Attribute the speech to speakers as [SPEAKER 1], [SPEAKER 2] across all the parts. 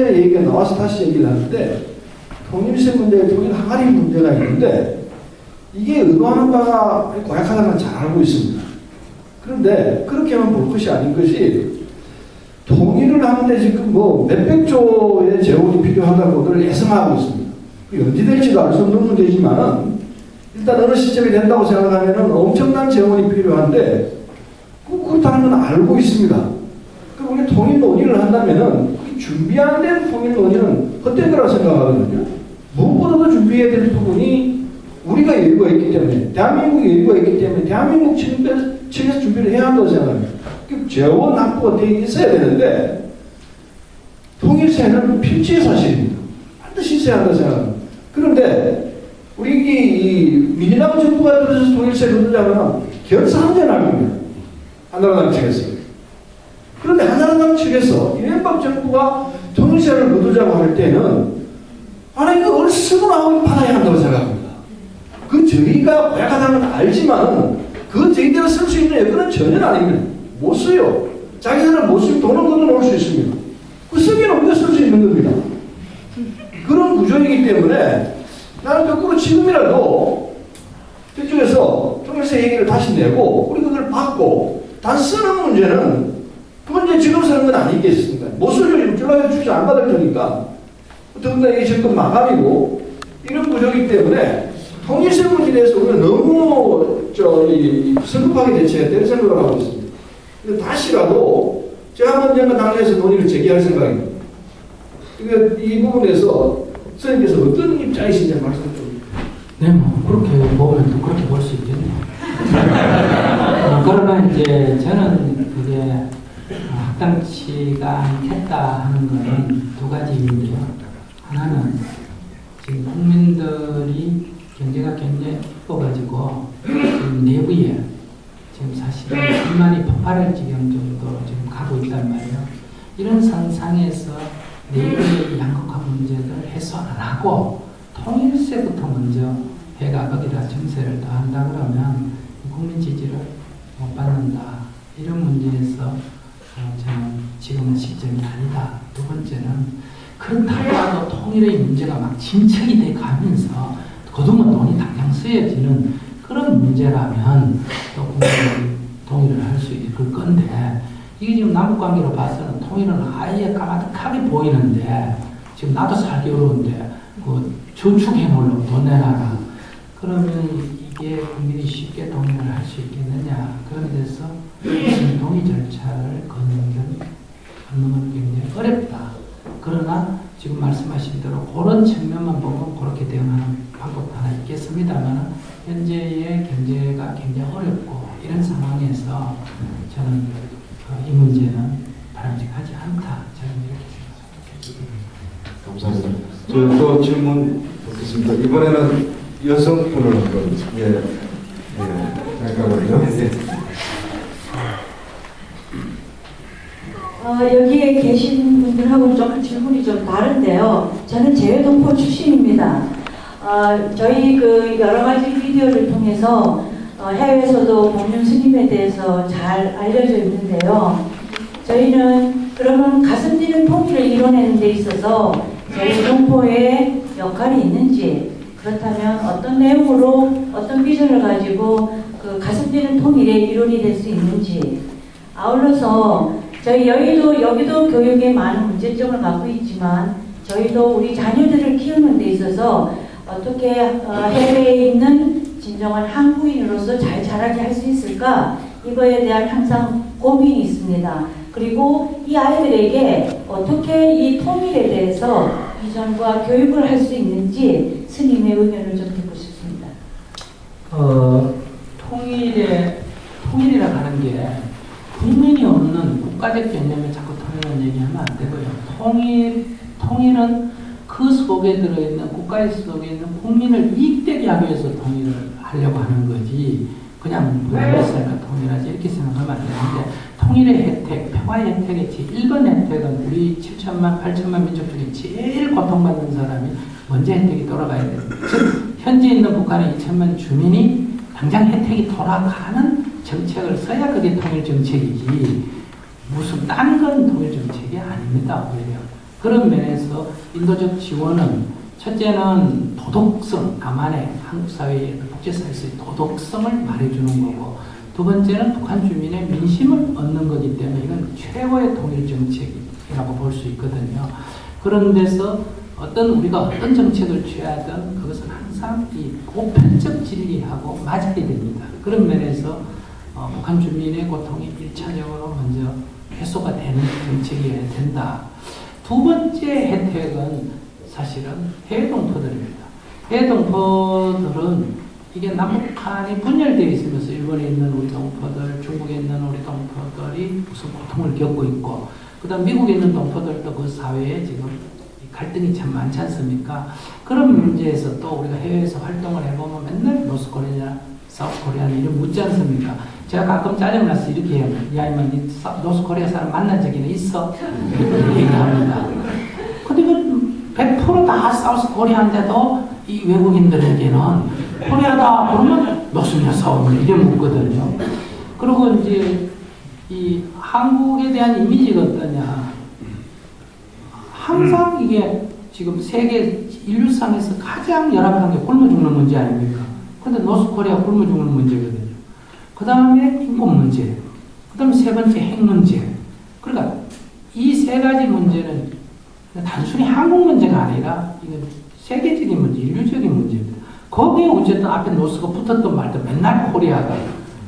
[SPEAKER 1] 전에 얘기가 나와서 다시 얘기를 하는데 통일세 문제, 통일 항아리 문제가 있는데 이게 의도하는 바가 고약하다는 건잘 알고 있습니다. 그런데 그렇게만 볼 것이 아닌 것이 통일을 하는데 지금 뭐 몇백 조의 재원이 필요하다고들 예상하고 있습니다. 언제 될지도 알 수 없는 문제지만 일단 어느 시점이 된다고 생각하면 엄청난 재원이 필요한데 꼭 그렇다는 건 알고 있습니다. 그럼 우리 통일 논의를 한다면은 준비 안 된 통일 논의는 헛된 거라고 생각하거든요. 무엇보다도 준비해야 될 부분이 우리가 여유가 있기 때문에 대한민국이 여유가 있기 때문에 대한민국 측에서, 준비를 해야 한다고 생각합니다. 그 재원 확보가 되어 있어야 되는데 통일세는 필지의 사실입니다. 반드시 있어야 한다고 생각합니다. 그런데 우리 이 민주당 정부가 들어서 통일세를 얻으자면 결사항전 합니다. 한나라당 측에서. 그런데 한나라당 측에서 이명박 정부가 통일세를 얻으자고 할 때는 아니 어느 쓰고 나오면 받아야 한다고 생각합니다. 그 저희가 고약하다는 건 알지만 그 저희대로 쓸 수 있는 여건은 전혀 아닙니다. 못 써요. 자기들은 못 쓰고 돈은 걷어놓을 수 있습니다. 그 쓰기는 우리가 쓸 수 있는 겁니다. 그런 구조이기 때문에 나는 거꾸로 지금이라도 저쪽에서 통일세 얘기를 다시 내고 우리 그걸 받고 다시 쓰는 문제는 그건 이제 지금 쓰는 건 아니겠습니까? 못 쓰죠. 지금 줄라게 주지 안 받을 테니까. 더군다나 이게 지금 마감이고 이런 구조이기 때문에 통일세 문제에 대해서 우리가 너무 저 이 성급하게 대처해야 될 생각을 하고 있습니다. 그래서 다시라도 제가 연간 당내에서 논의를 재개할 생각입니다. 그러니까 이 부분에서 선생님께서 어떤 입장이신지 말씀 좀.
[SPEAKER 2] 네, 뭐 그렇게 보면 또 그렇게 볼 수 있겠네요. 어, 그러나 이제 저는 그게 학당치가 않겠다 하는 것은 두 가지인데요. 하나는 지금 국민들이 경제가 굉장히 어가지고 지금 내부에 지금 사실은 불만이 폭발할 지경 정도로 지금 가고 있단 말이에요. 이런 상상에서 내부의 양극화 문제를 해소 안 하고 통일세부터 먼저 해가 거기다 정세를 더한다 그러면 국민 지지를 못 받는다. 이런 문제에서 어, 저는 지금은 시점이 아니다. 두 번째는 그렇다고 하도 통일의 문제가 막 진척이 돼 가면서 거두면 돈이 당장 쓰여지는 그런 문제라면 또 국민들이 통일을 할수 있을 건데 이게 지금 남북관계로 봐서는 통일은 아예 까마득하게 보이는데 지금 나도 살기 어려운데 그 저축해 놓으려고 돈 내놔라. 그러면 이게 국민이 쉽게 동의를 할 수 있겠느냐. 그런 데서 동의 절차를 걷는 건 굉장히 어렵다. 그러나 지금 말씀하신 대로 그런 측면만 보면 그렇게 대응하는 방법도 하나 있겠습니다만 현재의 경제가 굉장히 어렵고 이런 상황에서 저는 어, 이 문제는 바람직하지 않다. 저는 이렇게 생각합니다.
[SPEAKER 3] 감사합니다. 저또 질문 듣겠습니다. 이번에는 여성분을 한번 예, 예, 잠깐만요. 예.
[SPEAKER 4] 어, 여기에 계신 분들하고는 좀 질문이 좀 다른데요. 저는 제외동포 출신입니다. 어, 저희 그 여러 가지 비디오를 통해서 어, 해외에서도 공륜 스님에 대해서 잘 알려져 있는데요. 저희는 그러면 가슴 뛰는 통일을 이뤄내는 데 있어서 저희 동포의 역할이 있는지 그렇다면 어떤 내용으로 어떤 비전을 가지고 그 가슴 뛰는 통일의 이론이 될 수 있는지 아울러서 저희 여의도 여기도 교육에 많은 문제점을 갖고 있지만 저희도 우리 자녀들을 키우는 데 있어서 어떻게 어, 해외에 있는 진정한 한국인으로서 잘 자라게 할 수 있을까 이거에 대한 항상 고민이 있습니다. 그리고 이 아이들에게 어떻게 이 통일에 대해서 비전과 교육을 할 수 있는지 의 의견을 좀 듣고 싶습니다.
[SPEAKER 2] 어, 통일에 통일이라 하는 게 국민이 없는 국가적 개념에 자꾸 통일을 얘기하면 안 되고요. 통일 통일은 그 속에 들어있는 국가 속에 있는 국민을 이익되게 하기 위해서 통일을 하려고 하는 거지. 그냥 뭐였을까 통일하지 이렇게 생각하면 안 되는데 통일의 혜택, 평화의 혜택의 제1번 혜택은 우리 7천만, 8천만 민족 중에 제일 고통받는 사람이 먼저 혜택이 돌아가야 됩니다. 즉 현재 있는 북한의 2천만 주민이 당장 혜택이 돌아가는 정책을 써야 그게 통일 정책이지 무슨 딴 건 통일 정책이 아닙니다 오히려 그런 면에서 인도적 지원은 첫째는 도덕성, 남한의 한국 사회의 국제사회에서의 도덕성을 말해주는 거고 두 번째는 북한 주민의 민심을 얻는 거기 때문에 이건 최고의 통일 정책이라고 볼 수 있거든요. 그런 데서 어떤 우리가 어떤 정책을 취하든 그것은 항상 이 보편적 진리하고 맞아야 됩니다. 그런 면에서 어, 북한 주민의 고통이 일차적으로 먼저 해소가 되는 정책이어야 된다. 두 번째 혜택은 사실은 해외 동포들입니다. 해외 동포들은 이게 남북한이 분열되어 있으면서 일본에 있는 우리 동포들, 중국에 있는 우리 동포들이 무슨 고통을 겪고 있고, 그 다음 미국에 있는 동포들도 그 사회에 지금 이 갈등이 참 많지 않습니까? 그런 문제에서 또 우리가 해외에서 활동을 해보면 맨날 노스코리아나 사우스코리아나 이런 묻지 않습니까? 제가 가끔 짜증나서 이렇게 해요. 야, 이만 노스코리아 사람 만난 적이나 있어? 이렇게 얘기합니다. 근데 그 100%다 사우스코리아인데도 이 외국인들에게는 코리아다 그러면 무슨이야 싸움을 이래 묻거든요. 그리고 이제 이 한국에 대한 이미지가 어떠냐. 항상 이게 지금 세계 인류상에서 가장 열악한 게 굶어 죽는 문제 아닙니까? 근데 노스코리아 굶어 죽는 문제거든요. 그 다음에 인권 문제, 그 다음에 세 번째 핵 문제. 그러니까 이 세 가지 문제는 단순히 한국 문제가 아니라 이건 세계적인 문제, 인류적인 문제입니다. 거기에 어쨌든 앞에 노스가 붙었던 말도 맨날 코리아가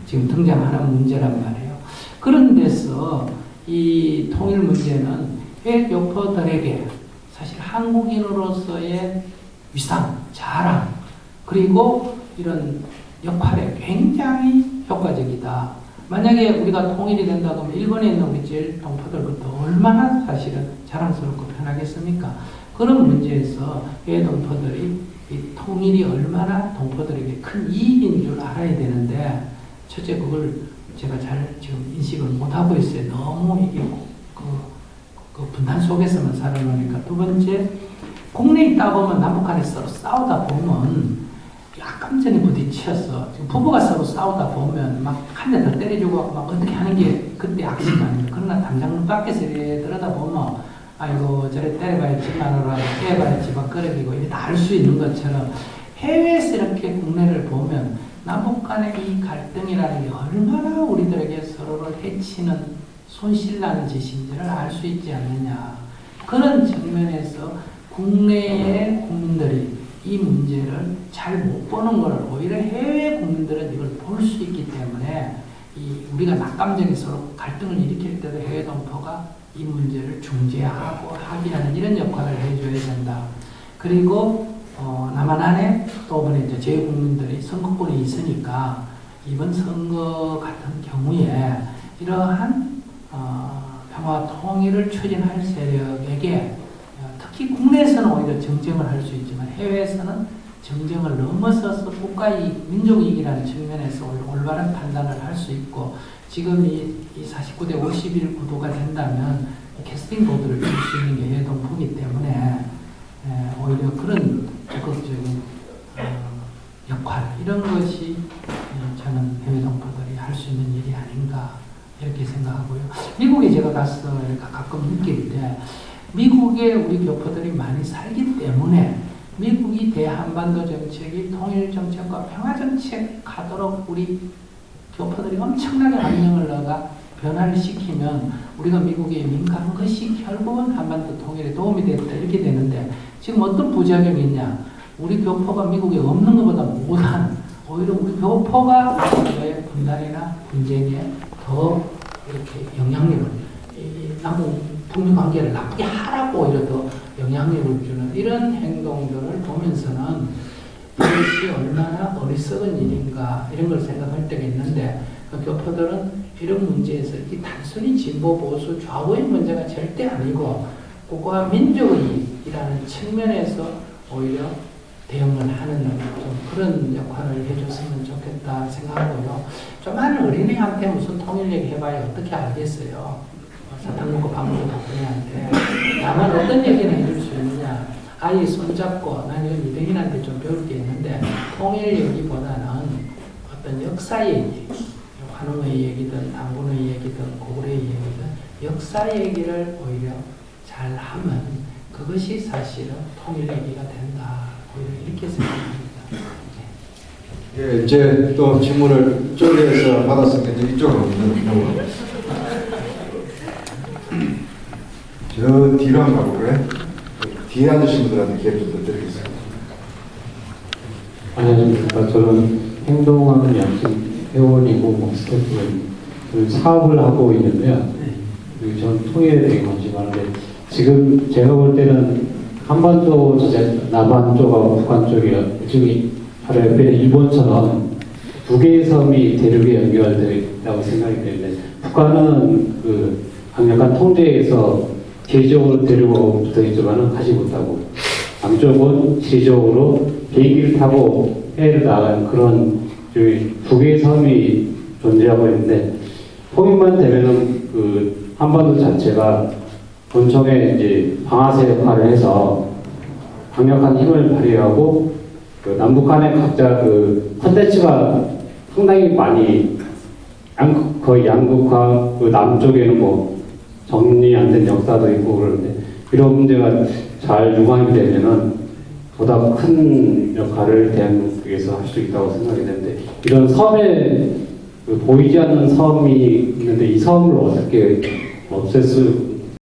[SPEAKER 2] 지금 등장하는 문제란 말이에요. 그런 데서 이 통일 문제는 해교포들에게 사실 한국인으로서의 위상, 자랑, 그리고 이런 역할에 굉장히 효과적이다. 만약에 우리가 통일이 된다 그러면 일본에 있는 우리 제일 동포들부터 얼마나 사실은 자랑스럽고 편하겠습니까? 그런 문제에서 해외 동포들이 이 통일이 얼마나 동포들에게 큰 이익인 줄 알아야 되는데 첫째 그걸 제가 잘 지금 인식을 못하고 있어요. 너무 이게 그, 그 분단 속에서만 살아가니까 두 번째 국내에 있다 보면 남북한에 서로 싸우다 보면 약감전에 부딪혀서 부부가 서로 싸우다 보면 막 한 대 더 때려주고 막 어떻게 하는 게 그때 악심 아닙니까? 그러나 당장 눈 밖에서 이렇게 들여다 보면 아이고 저래 때려봐야 지 마누라 때려봐야 지막 끓여지고 이게 다 알 수 있는 것처럼 해외에서 이렇게 국내를 보면 남북 간의 이 갈등이라는 게 얼마나 우리들에게 서로를 해치는 손실나는 짓인지를 알 수 있지 않느냐. 그런 측면에서 국내의 국민들이 이 문제를 잘 못 보는 걸 오히려 해외 국민들은 이걸 볼 수 있기 때문에 이 우리가 낙감정이 서로 갈등을 일으킬 때도 해외 동포가 이 문제를 중재하고 합의하는 이런 역할을 해줘야 된다. 그리고 어, 남한 안에 또 이번에 이제 제 국민들이 선거권이 있으니까 이번 선거 같은 경우에 이러한 어, 평화 통일을 추진할 세력에게 어, 특히 국내에서는 오히려 정쟁을 할 수 있지만 해외에서는 정쟁을 넘어서서 국가이익, 민족이익이라는 측면에서 올- 올바른 판단을 할 수 있고 지금 이, 이 49대 51 구도가 된다면 캐스팅 보드를 줄 수 있는 게 해동포기 때문에 에, 오히려 그런 적극적인 어, 역할 이런 것이 어, 저는 해외 동포들이 할 수 있는 일이 아닌가 이렇게 생각하고요. 미국에 제가 가서 가끔 느낄 때 미국에 우리 교포들이 많이 살기 때문에 미국이 대한반도 정책이 통일 정책과 평화 정책 가도록 우리 교포들이 엄청나게 안녕을 넣어가 변화를 시키면 우리가 미국에 민감한 것이 결국은 한반도 통일에 도움이 됐다 이렇게 되는데 지금 어떤 부작용이 있냐? 우리 교포가 미국에 없는 것보다 못한 오히려 우리 교포가 미국의 분단이나 분쟁에 더 이렇게 영향력을 이 남북 북미 관계를 나쁘게 하라고 오히려 더 영향력을 주는 이런 행동들을 보면서는 이것이 얼마나 어리석은 일인가 이런 걸 생각할 때가 있는데 그 교포들은 이런 문제에서 이 단순히 진보 보수 좌우의 문제가 절대 아니고 국가 민족의이라는 측면에서 오히려 대응을 하는 좀 그런 역할을 해줬으면 좋겠다 생각하고요. 조그마한 어린애한테 무슨 통일 얘기 해봐야 어떻게 알겠어요. 어, 사탕 먹고 밥 먹고 바쁜애한테. 다만 어떤 얘기는 해줄 수 있느냐. 아이 손잡고 난 이건 이등인한테 좀 배울 게 있는데 통일 얘기보다는 어떤 역사 얘기, 환웅의 얘기든 당군의 얘기든 고구려의 얘기든 역사 얘기를 오히려 잘 하면 그것이 사실은 통일의 얘기가 된다. 이렇게 생각합니다.
[SPEAKER 3] 예, 이제 또 질문을 쪼개서 이제 이쪽으로. 저 뒤로 한번 가볼까요? 뒤에 앉으신 분들한테 기회 좀 드리겠습니다.
[SPEAKER 5] 안녕하십니까. 저는 행동하는 양심 회원이고 뭐 스태프는 그 사업을 하고 있는데요. 그리고 저는 통일에 되게 관심 많은데 지금 제가 볼 때는 한반도 지제 남한 쪽하고 북한 쪽이요. 저기 바로 옆에 일본처럼 두 개의 섬이 대륙에 연결되다고 생각이 되는데 북한은 그 강력한 통제에서 지리적으로 대륙하고 붙어 있지만은 가지 못하고 남쪽은 지리적으로 비행기를 타고 해외를 나가는 그런 두 개의 섬이 존재하고 있는데 통일만 되면은 그 한반도 자체가 본청에 이제 방아쇠 역할을 해서 강력한 힘을 발휘하고 그 남북한의 각자 그 컨텐츠가 상당히 많이 양, 거의 양극화 그 남쪽에는 뭐 정리 안 된 역사도 있고 그러는데 이런 문제가 잘 융합이 되면은 보다 큰 역할을 대한민국에서 할 수 있다고 생각이 되는데 이런 섬에 그 보이지 않는 섬이 있는데 이 섬을 어떻게 없앨 수